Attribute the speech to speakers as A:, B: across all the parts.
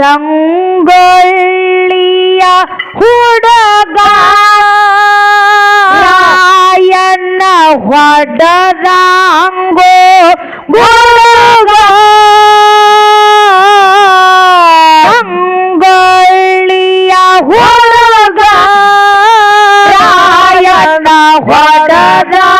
A: ಸಂಗೊಳ್ಳಿಯ ಹುಡುಗ ರಾಯಣ್ಣ ಹೊಡೆದಂಗೋ ಗುರುಗ ಸಂಗೊಳ್ಳಿಯ ಹುಡುಗ ರಾಯಣ್ಣ ಹೊಡೆದಂಗೋ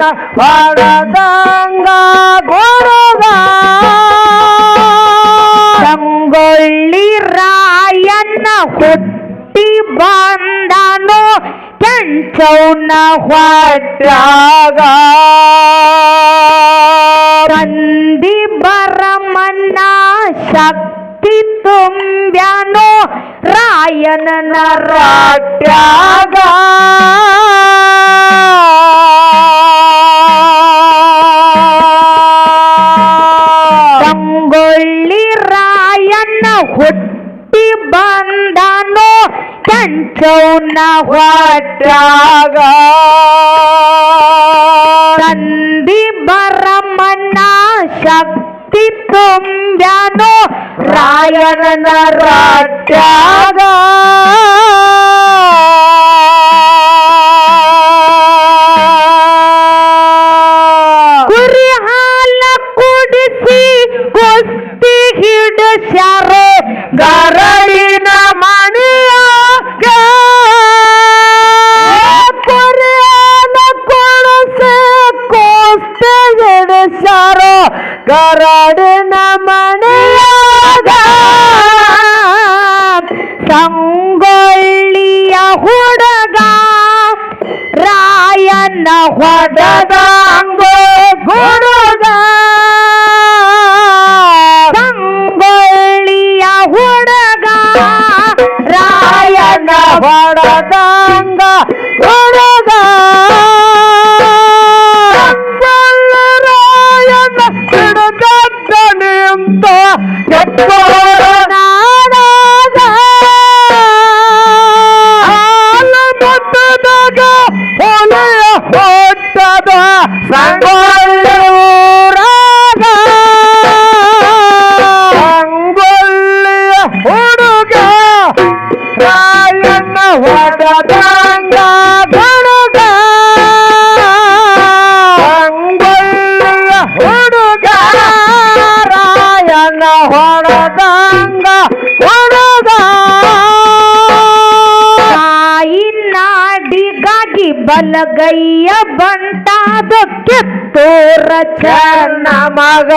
B: ರಾಯಣ್ಣ ಹೊಡೆದಂಗ
A: ಗುರುಗ ಸಂಗೊಳ್ಳಿ ರಾಯಣ್ಣ ಹುಟ್ಟಿ ಬಂದನು ಕೆಂಚೌನ ಹೊಟ್ಟಾಗ ತಂದಿ ಬರಮನ್ನ ಶಕ್ತಿ ತುಂಬ್ಯಾನು ರಾಯಣನ ರಾಟ್ಯಾಗ ಕೆಂಚೌನ ಹೊಟ್ಟಾಗ ತಂದಿ ಬರಮಣ್ಣ ಶಕ್ತಿ ತುಂಬ್ಯಾನು ರಾಯಣನ ರಾಟ್ಯಾಗ ಕುಸ್ತಿ ಹಿಡಿಸ್ಯಾರ ಗರಳಿನ ಮಣಿಯಾಗ ಹಿಡಿಸ್ಯಾರ ಗರಡಿನ ಮಣಿಯಾಗ ಸಂಗೊಳ್ಳಿಯ ಹುಡುಗ ರಾಯಣ್ಣ ಹೊಡೆದಂಗೋ ಹುಡುಗ ಬಲಗೈಯ ಬಂಟಾದ ತೋರ ಚೆನ್ನ
B: ಮಗ.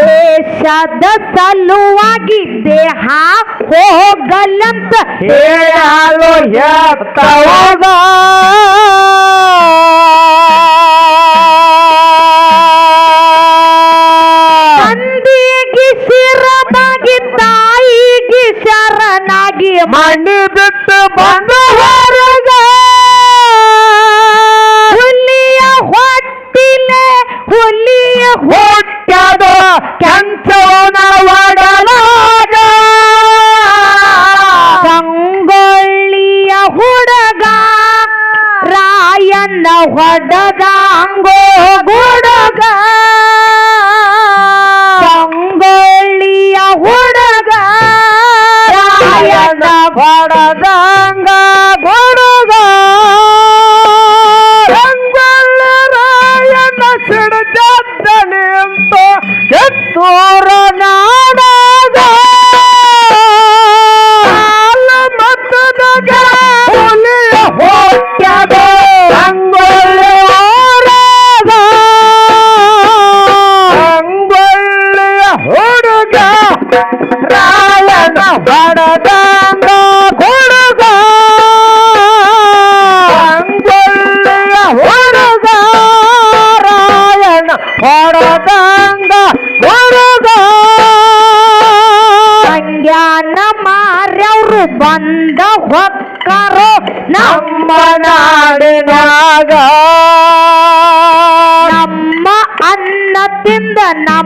A: ದೇಶದ ಸಲುವಾಗಿ ದೇಹ ಹೋಗಲಂತ
B: ಹೇಳಲು
A: ಶಿರನಾಗಿ ತಾಯಿಗೆ ಶರಣಾಗಿ
B: ಮಣ್ಣಿ ಬಿಟ್ಟು ಬಂದ
A: ಹೊಡೆದಂಗ
B: ರಂಗಲ್ಲ ರಾಯನ ಸಿಡಜದ್ದ ನಿಂತು ಕಿತ್ತೂರ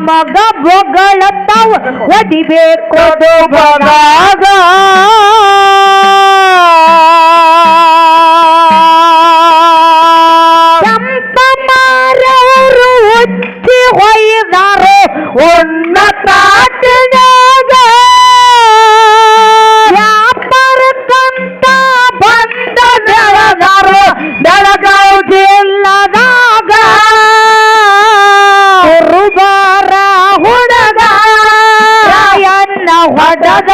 A: ನಮಗ ಬೊಗಳತಾವ ಹೊಡಿಬೇಕು
B: ಬದಾಗ
A: ರಾಯಣ್ಣ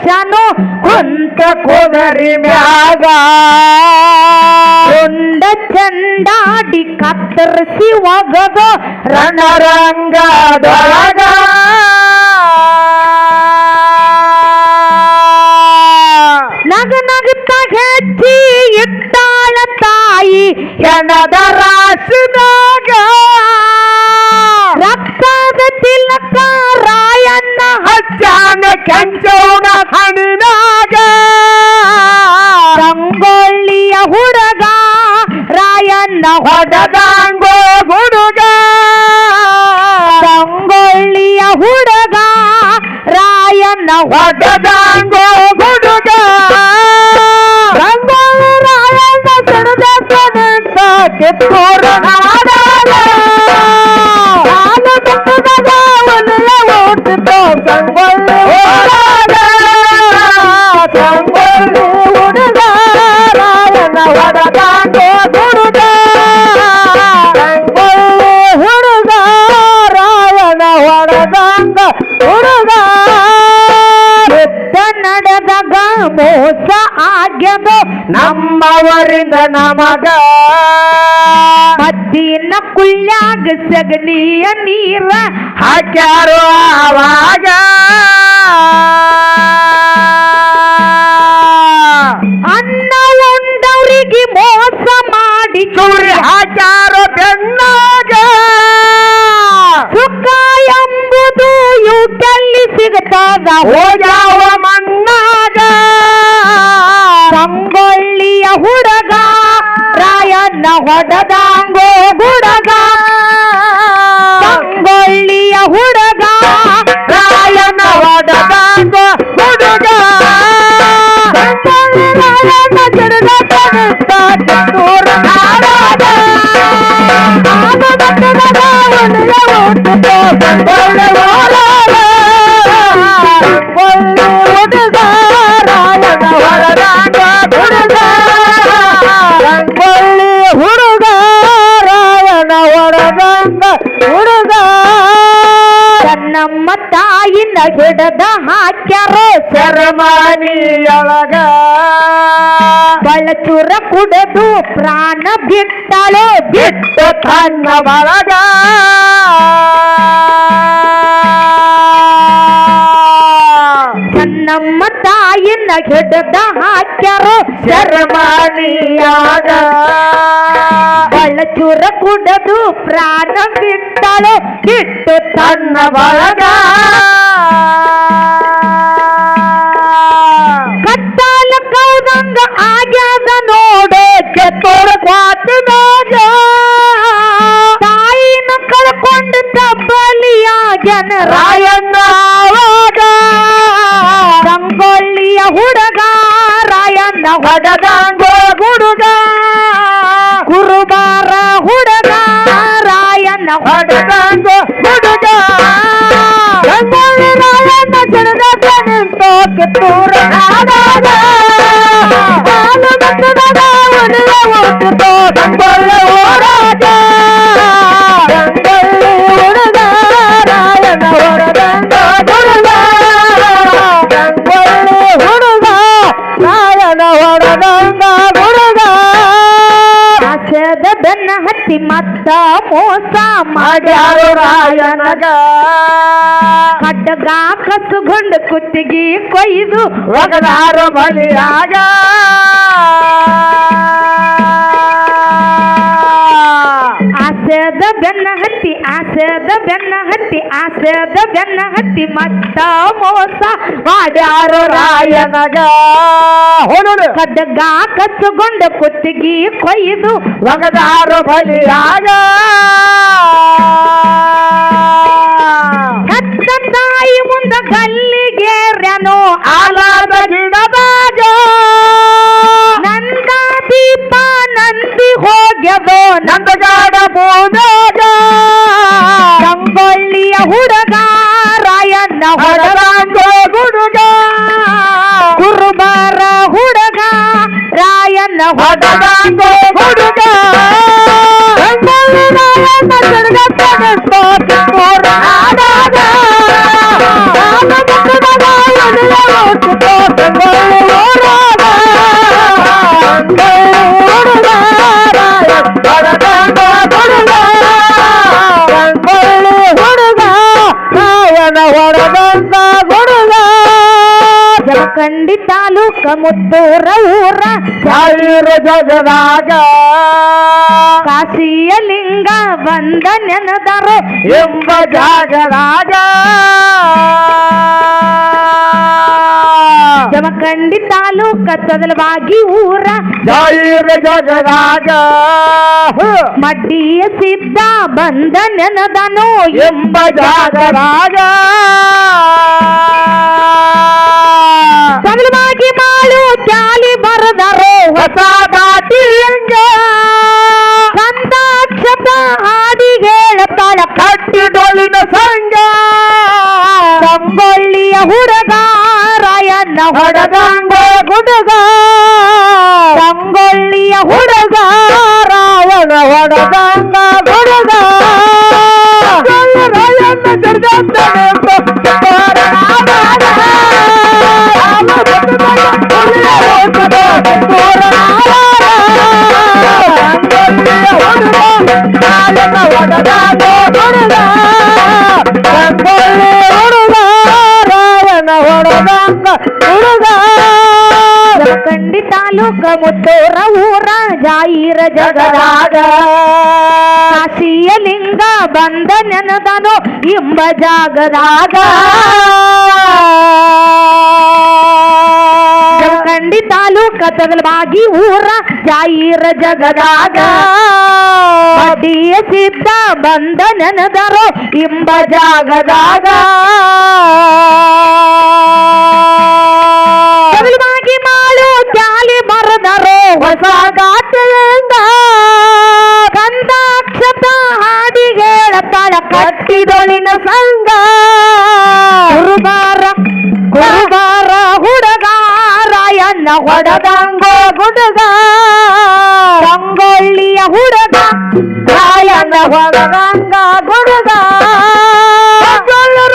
A: ಎಬ್ಸನು ಕುಂತ ಕುದರಿ ಮ್ಯಾಗ ಕುಂಡ ಚಂಡಾಡಿ ಕತ್ತರಿಸಿ ಒಗದು ರಣರಂಗದೊಳಗ ನಗ ನಗುತ್ತ ಹೆಚ್ಚಿ ಇಟ್ಟಾಳ ತಾಯಿ ಎಣದ ರಾಶಿದಾಗ ರಕ್ತದ ತಿಲಕ ರಾಯಣ್ಣ ಹಚ್ಚಾನ ಕೆಂಚೋಣ ಹಣಿನಾಗ. ರಂಗೋಳಿಯ ಹುಡುಗ ರಾಯಣ್ಣ ಹೊಡೆದಾಂಗೋ ಹುಡುಗ ರಂಗೋಳಿಯ ಹುಡುಗ ರಾಯಣ್ಣ ಹೊಡೆದಂಗೋ ಮೋಸ ಆಗ್ಯದ.
B: ನಮ್ಮವರಿಂದ ನಮಗ.
A: ಮದ್ದಿನ ಕುಲ್ಯಾಗ ಸಗಣಿಯ ನೀರ.
B: ಹಾಕ್ಯಾರು ಆವಾಗ.
A: ಅನ್ನ ಉಂಡವರಿಗೆ ಮೋಸ ಮಾಡಿ.
B: ಚೂರಿ ಹಾಕ್ಯಾರು ಬೆನ್ನಾಗ
A: ಸುಖ ಎಂಬುದು ಇವುಗಳಲ್ಲಿ ಸಿಗ್ತದ
B: ಹೋಗ್ಯಾವ ಮಣ್ಣಾಗ.
A: ಹುಡುಗ ರಾಯಣ್ಣ ಹೊಡೆದಂಗೋ ಹುಡುಗ ಗಂಗೊಳ್ಳಿಯ ಹುಡುಗ ರಾಯಣ್ಣ ಹೊಡೆದಂಗೋ ಹುಡುಗ ಹುಡುಗ ರಾವಣ ಒಡದಂಗ ಹುಡುಗ. ನಮ್ಮ ತಾಯಿನ ಹಿಡದ ಹಾಕ್ಯರು
B: ಶರಮಾನಿಯೊಳಗ.
A: ಬಳಚೂರ ಕುಡದು ಪ್ರಾಣ ಬಿಟ್ಟಳು
B: ಬಿಟ್ಟು ತನ್ನ ಬಳಗ
A: ಹಿಡದ ಹಾಕ್ಯಾರೋ
B: ಶರಮಾನಿಯಾಗ
A: ಬಳಚೂರ ಕುಡದು ಪ್ರಾಣ ಬಿಟ್ಟಳು ಬಿಟ್ಟು ತನ್ನ ಬಳಗ.
B: ಮತ್ತ ಮೋಸ
A: ಮಾಡ್ಯಾರು ರಾಯನಗ.
B: ಖಡ್ಗ ಕಸುಗೊಂಡು ಕುತ್ತಿಗೆ ಕೊಯ್ದು
A: ಒಗದಾರು ಬಲಿಯಾಗ.
B: ಆಸೆದ ಬೆನ್ನ ಹತ್ತಿ ಆಸೆದ ಬೆನ್ನ ಹತ್ತಿ ಆಸೆದ ಬೆನ್ನ ಹತ್ತಿ ಮತ್ತ ಮೋಸ ಮಾಡ್ಯಾರು ರಾಯ
A: ರಾಯನಗ
B: ಖಡ್ಗ ಕಸುಗೊಂಡು ಕುತ್ತಿಗೆ ಕೊಯ್ದು
A: ಒಗದಾರು ಬಲಿಯಾಗ.
B: ಕತ್ತ ತಾಯಿ ಮುಂದ ಗಲ್ಲಿಗೇರ್ಯನು
A: ಆಲಾದ ಗಿಡದಾಗ
B: ನಂದ ದೀಪ ನಂದಿ ಹೋಗ್ಯದೋ
A: ನಂದಗಾಡ ಬೋದಾಗ
B: ನಂಗೊಳ್ಳಿಯ ಹುಡುಗ ರಾಯಣ್ಣ ಹೊಡೆದ
A: ಹುಡುಗ
B: ಕುರುಬಾರ ಹುಡುಗ ರಾಯಣ್ಣ
A: ಹೊಡೆದಂಗೋ ಗುಡುಗ ಬೆಂಗಳೂರು ರಾಯಣ್ಣ
B: ಮುತ್ತೂರ ಊರ
A: ಸಾವಿರ ಜಗದಾಗ?
B: ಕಾಶಿಯ ಲಿಂಗ ಬಂದ ನೆನದರು
A: ಎಂಬ ಜಾಗದಾಗ?
B: ಜಮಖಂಡಿ ತಾಲೂಕ ತೊದಲವಾಗಿ ಊರ
A: ಜಗದಾಗ?
B: ಮಡ್ಡಿಯ ಸಿದ್ಧ ಬಂದ ನೆನದನು
A: ಎಂಬ ಜಾಗದಾಗ?
B: ತೊದಲವಾಗಿ ಮಾಳು ಚಾಲಿ ಬರದರು
A: ಹೊಸ ದಾಟಿ
B: ಕಂದಾಕ್ಷತ ಹಾಡಿ ಹೇಳತಾಳ
A: ಕಟ್ಟಿ ಡೊಳ್ಳಿನ ಸಂಗ
B: ಸಂಗೊಳ್ಳಿಯ ಹುಡುಗ ರಾಯಣ್ಣ ಹೊಡೆದಂಗ
A: ಹುಡುಗ
B: ಸಂಗೊಳ್ಳಿಯ ಹುಡುಗ
A: ರಾವಣ ಹೊಡೆದಂಗ ಗುಡುಗ.
B: ಜಮಖಂಡಿ ತಾಲೂಕ ಮುತ್ತೂರ ಊರ ಜಾಯಿರ ಜಗದಾಗ ಕಾಶಿಯ ಲಿಂಗ ಬಂದ ನೆನದನು ಇಂಬ ಜಾಗದಾಗ ಬಾಗಿ ಊರ ಜಾಯಿರ ಜಗದಾಗ. ಬಡ್ಡಿಯ ಸಿದ್ಧ ಬಂದ ನೆನದರೋ ಇಂಬ ಜಾಗದಾಗ. ತಗಲಬಾಗಿ ಮಾಡು ಜಾಲಿ ಬರದರು ಹೊಸ ಗಾತ್ರೆಯಿಂದ. ಕಂದಾಕ್ಷತ ಹಾಡಿಗೆ ಹೇಳತಾಳ ಕಟ್ಟಿದೊಳಿನ ಸಂಘ. ಹೊಡೆದಂಗೋ ಗುಡುಗ ಸಂಗೊಳ್ಳಿಯ ಹುಡುಗ ರಾಯಣ್ಣ ಹೊಡೆದಂಗ ಗುಡುಗ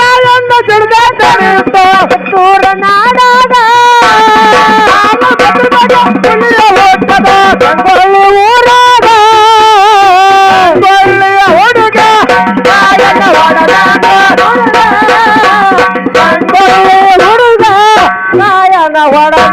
A: ರಾಯಣ್ಣ ಜರ್ಜಂತನೆ
B: ತೂರ ನಾಡಾಗ
A: ಊರಾಗ ಒಳ್ಳೆಯ ಹುಡುಗ ಹೊಡೆದಂಗ